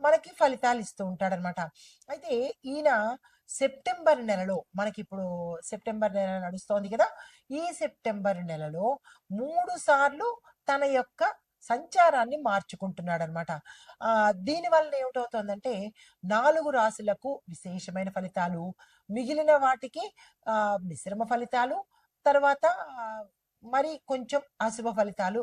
మనకి ఫలితాలు ఇస్తూ ఉంటాడనమాట. అయితే ఈయన సెప్టెంబర్ నెలలో మనకి ఇప్పుడు సెప్టెంబర్ నెల నడుస్తోంది కదా ఈ సెప్టెంబర్ నెలలో మూడు సార్లు తన యొక్క సంచారాన్ని మార్చుకుంటున్నాడు అనమాట ఆ దీని వలన ఏమిటవుతుందంటే నాలుగు రాశులకు విశేషమైన ఫలితాలు మిగిలిన వాటికి ఆ మిశ్రమ ఫలితాలు తర్వాత మరి కొంచెం అశుభ ఫలితాలు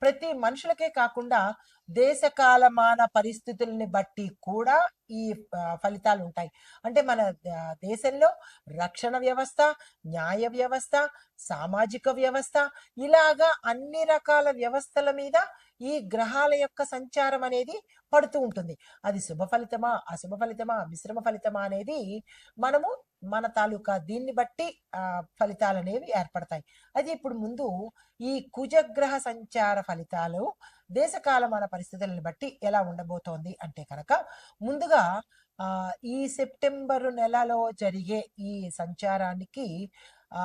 ప్రతి మనుషులకే కాకుండా దేశకాలమాన పరిస్థితుల్ని బట్టి కూడా ఈ ఫలితాలు ఉంటాయి అంటే మన దేశంలో రక్షణ వ్యవస్థ న్యాయ వ్యవస్థ సామాజిక వ్యవస్థ ఇలాగా అన్ని రకాల వ్యవస్థల మీద ఈ గ్రహాల యొక్క సంచారం అనేది పడుతూ ఉంటుంది. అది శుభ ఫలితమా అశుభ ఫలితమా మిశ్రమ ఫలితమా అనేది మనము మన తాలూకా దీన్ని బట్టి ఆ ఫలితాలు అనేవి ఏర్పడతాయి. అది ఇప్పుడు ముందు ఈ కుజగ్రహ సంచార ఫలితాలు దేశకాలమాన పరిస్థితులను బట్టి ఎలా ఉండబోతోంది అంటే కనుక ముందుగా ఆ ఈ సెప్టెంబర్ నెలలో జరిగే ఈ సంచారానికి ఆ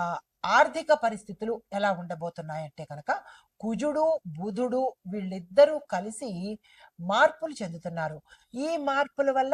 ఆర్థిక పరిస్థితులు ఎలా ఉండబోతున్నాయంటే కనుక కుజుడు బుధుడు వీళ్ళిద్దరూ కలిసి మార్పులు చెందుతున్నారు. ఈ మార్పుల వల్ల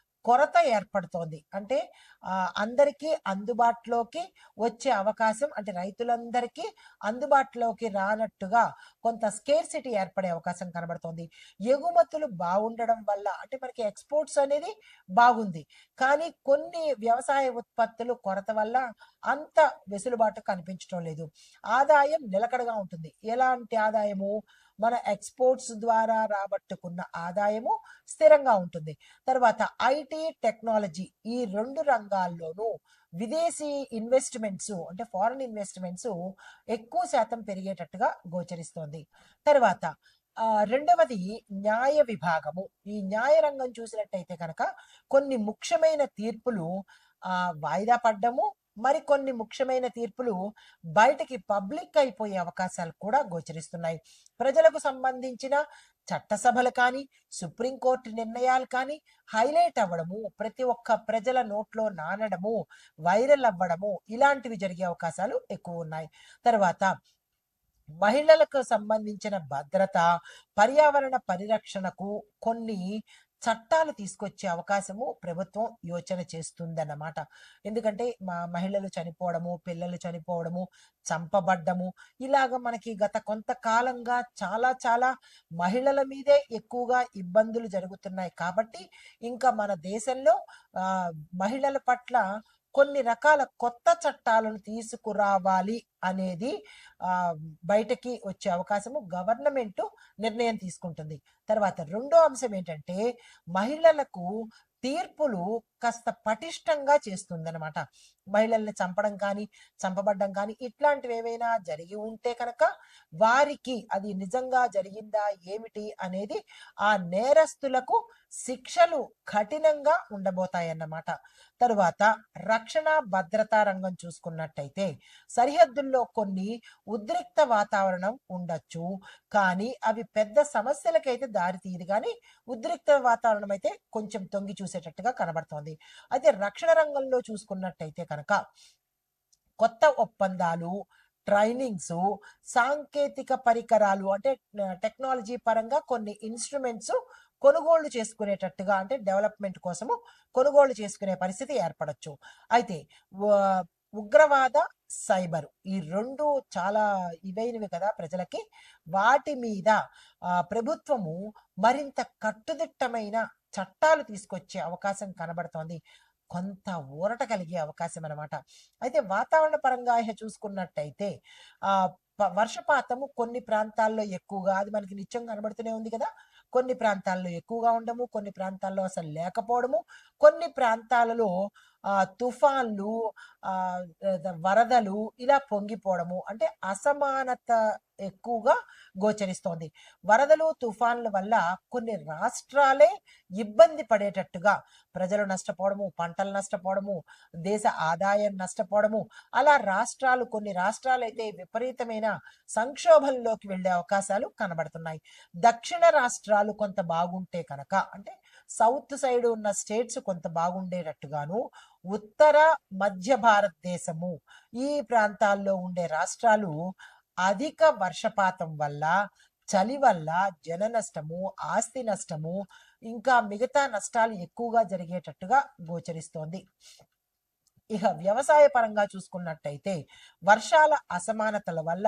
కొరత ఏర్పడుతోంది. అంటే అందరికీ అందుబాటులోకి వచ్చే అవకాశం అంటే రైతులందరికీ అందుబాటులోకి రానట్టుగా కొంత స్కేర్సిటీ ఏర్పడే అవకాశం కనబడుతోంది. ఎగుమతులు బాగుండడం వల్ల అంటే మనకి ఎక్స్పోర్ట్స్ అనేది బాగుంది. కానీ కొన్ని వ్యవసాయ ఉత్పత్తులు కొరత వల్ల అంత వెసులుబాటు కనిపించడం లేదు. ఆదాయం నిలకడగా ఉంటుంది. ఎలాంటి ఆదాయము? మన ఎక్స్పోర్ట్స్ ద్వారా రాబట్టుకున్న ఆదాయము స్థిరంగా ఉంటుంది. తర్వాత ఐటీ టెక్నాలజీ ఈ రెండు రంగాల్లోనూ విదేశీ ఇన్వెస్ట్మెంట్స్ అంటే ఫారిన్ ఇన్వెస్ట్మెంట్స్ ఎక్కువ శాతం పెరిగేటట్టుగా గోచరిస్తోంది. తర్వాత రెండవది న్యాయ విభాగము. ఈ న్యాయ రంగం చూసినట్టయితే కనుక కొన్ని ముఖ్యమైన తీర్పులు ఆ వాయిదా పడ్డము మరికొన్ని ముఖ్యమైన తీర్పులు బయటికి పబ్లిక్ అయిపోయే అవకాశాలు కూడా గోచరిస్తున్నాయి. ప్రజలకు సంబంధించిన చట్టసభలు కానీ సుప్రీంకోర్టు నిర్ణయాలు కానీ హైలైట్ అవ్వడము ప్రతి ఒక్క ప్రజల నోట్లో నానడము వైరల్ అవ్వడము ఇలాంటివి జరిగే అవకాశాలు ఎక్కువ ఉన్నాయి. తర్వాత మహిళలకు సంబంధించిన భద్రత పర్యావరణ పరిరక్షణకు కొన్ని చట్టాలు తీసుకొచ్చే అవకాశము ప్రభుత్వం యోచన చేస్తుందన్నమాట. ఎందుకంటే మా మహిళలు చనిపోవడము పిల్లలు చనిపోవడము చంపబడ్డము ఇలాగ మనకి గత కొంతకాలంగా చాలా చాలా మహిళల మీదే ఎక్కువగా ఇబ్బందులు జరుగుతున్నాయి. కాబట్టి ఇంకా మన దేశంలో ఆ మహిళల పట్ల కొన్ని రకాల కొత్త చట్టాలను తీసుకురావాలి అనేది బయటకి వచ్చే అవకాశము గవర్నమెంట్ నిర్ణయం తీసుకుంటుంది. తర్వాత రెండో అంశం ఏంటంటే మహిళలకు తీర్పులు కాస్త పటిష్టంగా చేస్తుందనమాట మహిళల్ని చంపడం కానీ చంపబడ్డం కానీ ఇట్లాంటివి ఏవైనా జరిగి ఉంటే కనుక వారికి అది నిజంగా జరిగిందా ఏమిటి అనేది ఆ నేరస్తులకు శిక్షలు కఠినంగా ఉండబోతాయన్నమాట. తరువాత రక్షణ భద్రతా రంగం చూసుకున్నట్టయితే సరిహద్దుల్లో కొన్ని ఉద్రిక్త వాతావరణం ఉండొచ్చు. కానీ అవి పెద్ద సమస్యలకైతే దారితీయదు. కానీ ఉద్రిక్త వాతావరణం అయితే కొంచెం తొంగి చూసేటట్టుగా కనబడుతోంది. అయితే రక్షణ రంగంలో చూసుకున్నట్టయితే కనుక కొత్త ఒప్పందాలు ట్రైనింగ్స్ సాంకేతిక పరికరాలు అంటే టెక్నాలజీ పరంగా కొన్ని ఇన్స్ట్రుమెంట్స్ కొనుగోళ్ళు చేసుకునేటట్టుగా అంటే డెవలప్మెంట్ కోసము కొనుగోళ్ళు చేసుకునే పరిస్థితి ఏర్పడచ్చు. అయితే ఉగ్రవాద సైబర్ ఈ రెండు చాలా ఇవైనవి కదా ప్రజలకి. వాటి మీద ప్రభుత్వము మరింత కట్టుదిట్టమైన చట్టాలు తీసుకొచ్చే అవకాశం కనబడుతోంది. కొంత ఊరట కలిగే అవకాశం అన్నమాట. అయితే వాతావరణ పరంగా ఇహ చూసుకున్నట్టయితే ఆ వర్షపాతము కొన్ని ప్రాంతాల్లో ఎక్కువగా అది మనకి నిత్యం కనబడుతూనే ఉంది కదా. కొన్ని ప్రాంతాల్లో ఎక్కువగా ఉండము కొన్ని ప్రాంతాల్లో అసలు లేకపోవడము కొన్ని ప్రాంతాలలో తుఫాన్లు వరదలు ఇలా పొంగిపోవడము అంటే అసమానత ఎక్కువగా గోచరిస్తోంది. వరదలు తుఫాన్ల వల్ల కొన్ని రాష్ట్రాలే ఇబ్బంది పడేటట్టుగా ప్రజలు నష్టపోవడము పంటలు నష్టపోవడము దేశ ఆదాయం నష్టపోవడము అలా రాష్ట్రాలు కొన్ని రాష్ట్రాలు అయితే విపరీతమైన సంక్షోభంలోకి వెళ్ళే అవకాశాలు కనబడుతున్నాయి. దక్షిణ రాష్ట్రాలు కొంత బాగుంటే కనుక అంటే సౌత్ సైడ్ ఉన్న స్టేట్స్ కొంత బాగుండేటట్టుగాను ఉత్తర మధ్య భారతదేశము. ఈ ప్రాంతాల్లో ఉండే రాష్ట్రాలు అధిక వర్షపాతం వల్ల చలి వల్ల జన నష్టము ఆస్తి నష్టము ఇంకా మిగతా నష్టాలు ఎక్కువగా జరిగేటట్టుగా గోచరిస్తోంది. ఇక వ్యవసాయ పరంగా చూసుకున్నట్టయితే వర్షాల అసమానతల వల్ల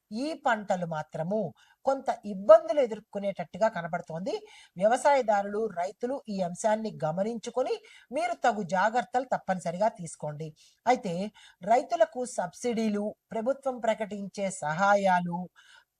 ఈ పంటలు మాత్రము కొంత ఇబ్బందులు ఎదుర్కొనేటట్టుగా కనబడుతోంది. వ్యవసాయదారులు రైతులు ఈ అంశాన్ని గమనించుకొని మీరు తగు జాగ్రత్తలు తప్పనిసరిగా తీసుకోండి. అయితే రైతులకు సబ్సిడీలు ప్రభుత్వం ప్రకటించే సహాయాలు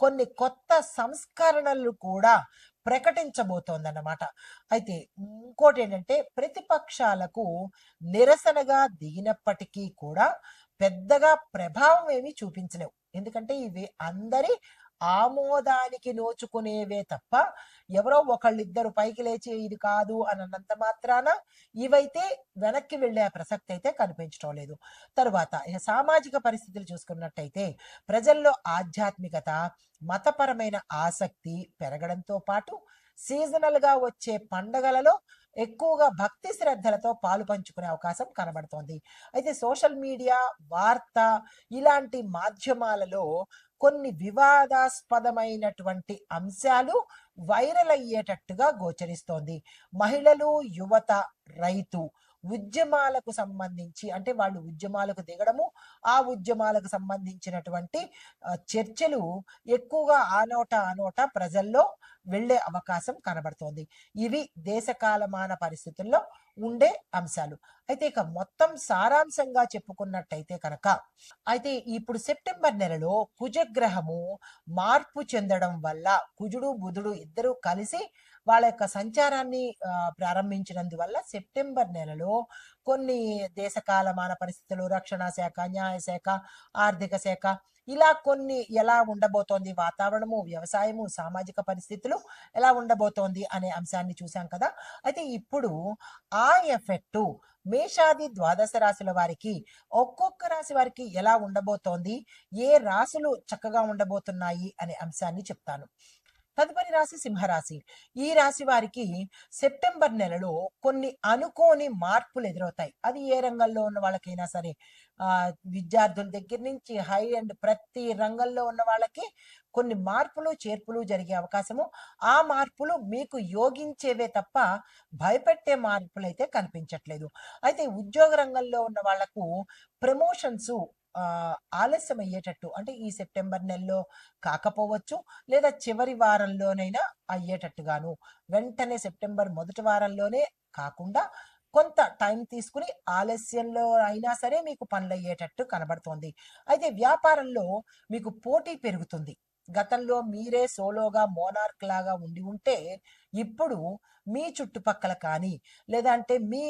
కొన్ని కొత్త సంస్కరణలు కూడా ప్రకటించబోతోందన్నమాట. అయితే ఇంకోటి ఏంటంటే ప్రతిపక్షాలకు నిరసనగా దిగినప్పటికీ కూడా పెద్దగా ప్రభావం ఏమీ చూపించలేవు. ఎందుకంటే ఇవి అందరి ఆమోదానికి నోచుకునేవే తప్ప ఎవరో ఒకళ్ళిద్దరు పైకి లేచి ఇది కాదు అని అన్నంత మాత్రాన ఇవైతే వెనక్కి వెళ్ళే ప్రసక్తి అయితే కనిపించడం లేదు. తరువాత ఇక సామాజిక పరిస్థితులు చూసుకున్నట్టయితే ప్రజల్లో ఆధ్యాత్మికత మతపరమైన ఆసక్తి పెరగడంతో పాటు సీజనల్గా వచ్చే పండగలలో ఎక్కువగా భక్తి శ్రద్ధలతో పాలు పంచుకునే అవకాశం కనబడుతోంది. అయితే సోషల్ మీడియా వార్త ఇలాంటి మాధ్యమాలలో కొన్ని వివాదాస్పదమైనటువంటి అంశాలు వైరల్ అయ్యేటట్టుగా గోచరిస్తోంది. మహిళలు యువత రైతు ఉద్యమాలకు సంబంధించి అంటే వాళ్ళు ఉద్యమాలకు దిగడము ఆ ఉద్యమాలకు సంబంధించినటువంటి చర్చలు ఎక్కువగా ఆనోట ఆనోట ప్రజల్లో వెళ్ళే అవకాశం కనబడుతోంది. ఇవి దేశకాలమాన పరిస్థితుల్లో ఉండే అంశాలు. అయితే ఇక మొత్తం సారాంశంగా చెప్పుకున్నట్టయితే కనుక అయితే ఇప్పుడు సెప్టెంబర్ నెలలో కుజగ్రహము మార్పు చెందడం వల్ల కుజుడు బుధుడు ఇద్దరు కలిసి వాళ్ళ యొక్క సంచారాన్ని ప్రారంభించినందువల్ల సెప్టెంబర్ నెలలో కొన్ని దేశకాలమాన పరిస్థితులు రక్షణ శాఖ న్యాయశాఖ ఆర్థిక శాఖ ఇలా కొన్ని ఎలా ఉండబోతోంది వాతావరణము వ్యవసాయము సామాజిక పరిస్థితులు ఎలా ఉండబోతోంది అనే అంశాన్ని చూసాం కదా. అయితే ఇప్పుడు ఆ ఎఫెక్టు మేషాది ద్వాదశ రాశుల వారికి ఒక్కొక్క రాశి వారికి ఎలా ఉండబోతోంది ఏ రాశులు చక్కగా ఉండబోతున్నాయి అనే అంశాన్ని చెప్తాను. తదుపరి రాశి సింహరాశి. ఈ రాశి వారికి సెప్టెంబర్ నెలలో కొన్ని అనుకోని మార్పులు ఎదురవుతాయి. అది ఏ రంగంలో ఉన్న వాళ్ళకైనా సరే ఆ విద్యార్థుల దగ్గర నుంచి హై అండ్ ప్రతి రంగంలో ఉన్న వాళ్ళకి కొన్ని మార్పులు చేర్పులు జరిగే అవకాశము. ఆ మార్పులు మీకు యోగించేవే తప్ప భయపెట్టే మార్పులు అయితే కనిపించట్లేదు. అయితే ఉద్యోగ రంగంలో ఉన్న వాళ్ళకు ప్రమోషన్స్ ఆలస్యం అయ్యేటట్టు. అంటే ఈ సెప్టెంబర్ నెలలో కాకపోవచ్చు లేదా చివరి వారంలోనైనా అయ్యేటట్టుగాను. వెంటనే సెప్టెంబర్ మొదటి వారంలోనే కాకుండా కొంత టైం తీసుకుని ఆలస్యంలో అయినా సరే మీకు పనులు అయ్యేటట్టు కనబడుతోంది. అయితే వ్యాపారంలో మీకు పోటీ పెరుగుతుంది. గతంలో మీరే సోలోగా మోనార్క్ లాగా ఉండి ఉంటే ఇప్పుడు మీ చుట్టుపక్కల కానీ లేదంటే మీ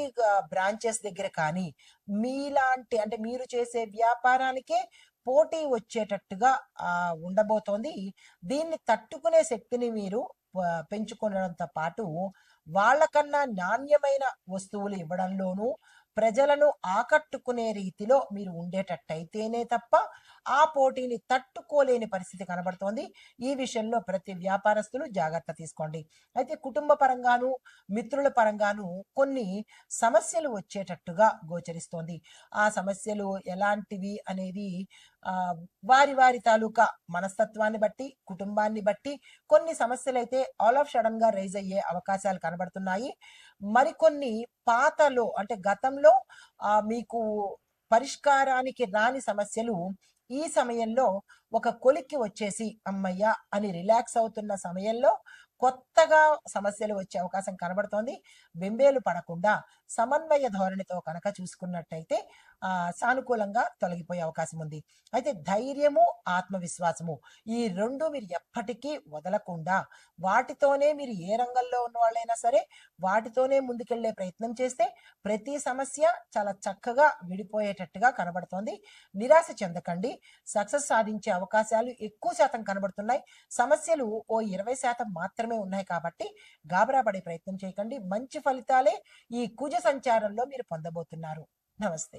బ్రాంచెస్ దగ్గర కానీ మీలాంటి అంటే మీరు చేసే వ్యాపారానికే పోటీ వచ్చేటట్టుగా ఉండబోతోంది. దీన్ని తట్టుకునే శక్తిని మీరు ప- పెంచుకోవడంతో పాటు వాళ్ళకన్నా నాణ్యమైన వస్తువులు ఇవ్వడంలోనూ ప్రజలను ఆకట్టుకునే రీతిలో మీరు ఉండేటట్టయితేనే తప్ప ఆ పోటీని తట్టుకోలేని పరిస్థితి కనబడుతోంది. ఈ విషయంలో ప్రతి వ్యాపారస్తులు జాగ్రత్త తీసుకోండి. అయితే కుటుంబ పరంగాను మిత్రుల పరంగాను కొన్ని సమస్యలు వచ్చేటట్టుగా గోచరిస్తోంది. ఆ సమస్యలు ఎలాంటివి అనేది వారి వారి తాలూకా మనస్తత్వాన్ని బట్టి కుటుంబాన్ని బట్టి కొన్ని సమస్యలు అయితే ఆల్ ఆఫ్ సడన్గా రైజ్ అయ్యే అవకాశాలు కనబడుతున్నాయి. మరికొన్ని పాతలో అంటే గతంలో ఆ మీకు పరిష్కారానికి రాని సమస్యలు ఈ సమయంలో ఒక కొలిక్కి వచ్చేసి అమ్మయ్య అని రిలాక్స్ అవుతున్న సమయంలో కొత్తగా సమస్యలు వచ్చే అవకాశం కనబడుతోంది. బెంబేలు పడకుండా సమన్వయ ధోరణితో కనుక చూసుకున్నట్టయితే సానుకూలంగా తొలగిపోయే అవకాశం ఉంది. అయితే ధైర్యము ఆత్మవిశ్వాసము ఈ రెండు మీరు ఎప్పటికీ వదలకుండా వాటితోనే మీరు ఏ రంగంలో ఉన్న వాళ్ళైనా సరే వాటితోనే ముందుకెళ్ళే ప్రయత్నం చేస్తే ప్రతి సమస్య చాలా చక్కగా విడిపోయేటట్టుగా కనబడుతోంది. నిరాశ చెందకండి. సక్సెస్ సాధించే అవకాశాలు ఎక్కువ శాతం కనబడుతున్నాయి. సమస్యలు ఓ ఇరవై శాతం మాత్రమే ఉన్నాయి కాబట్టి గాబరా పడే ప్రయత్నం చేయకండి. మంచి ఫలితాలే ఈ కుజ సంచారంలో మీరు పొందబోతున్నారు. నమస్తే.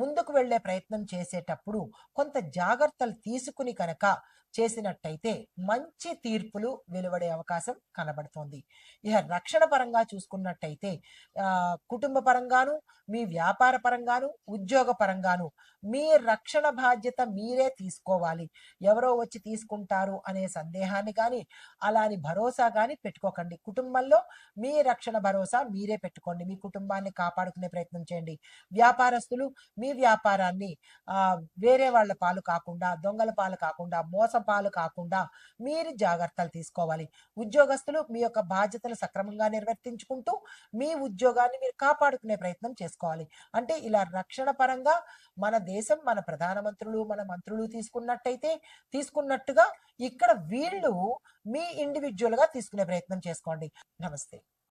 ముందుకు వెళ్ళే ప్రయత్నం చేసేటప్పుడు కొంత జాగ్రత్తలు తీసుకుని కనుక చేసినట్టయితే మంచి తీర్పులు వెలువడే అవకాశం కనబడుతోంది. ఇక రక్షణ పరంగా చూసుకున్నట్టయితే కుటుంబ పరంగాను మీ వ్యాపార పరంగాను ఉద్యోగ పరంగాను మీ రక్షణ బాధ్యత మీరే తీసుకోవాలి. ఎవరో వచ్చి తీసుకుంటారు అనే సందేహాన్ని కానీ అలాని భరోసా కానీ పెట్టుకోకండి. కుటుంబంలో మీ రక్షణ భరోసా మీరే పెట్టుకోండి. మీ కుటుంబాన్ని కాపాడుకునే ప్రయత్నం చేయండి. వ్యాపారస్తులు మీ మీ వ్యాపారాన్ని వేరే వాళ్ళ పాలు కాకుండా దొంగల పాలు కాకుండా మోసం పాలు కాకుండా మీరు జాగ్రత్తలు తీసుకోవాలి. ఉద్యోగస్తులు మీ యొక్క బాధ్యతలు సక్రమంగా నిర్వర్తించుకుంటూ మీ ఉద్యోగాన్ని మీరు కాపాడుకునే ప్రయత్నం చేసుకోవాలి. అంటే ఇలా రక్షణ పరంగా మన దేశం మన ప్రధానమంత్రులు మన మంత్రులు తీసుకున్నట్టయితే తీసుకున్నట్టుగా ఇక్కడ వీళ్ళు మీ ఇండివిజువల్గా తీసుకునే ప్రయత్నం చేసుకోండి. నమస్తే.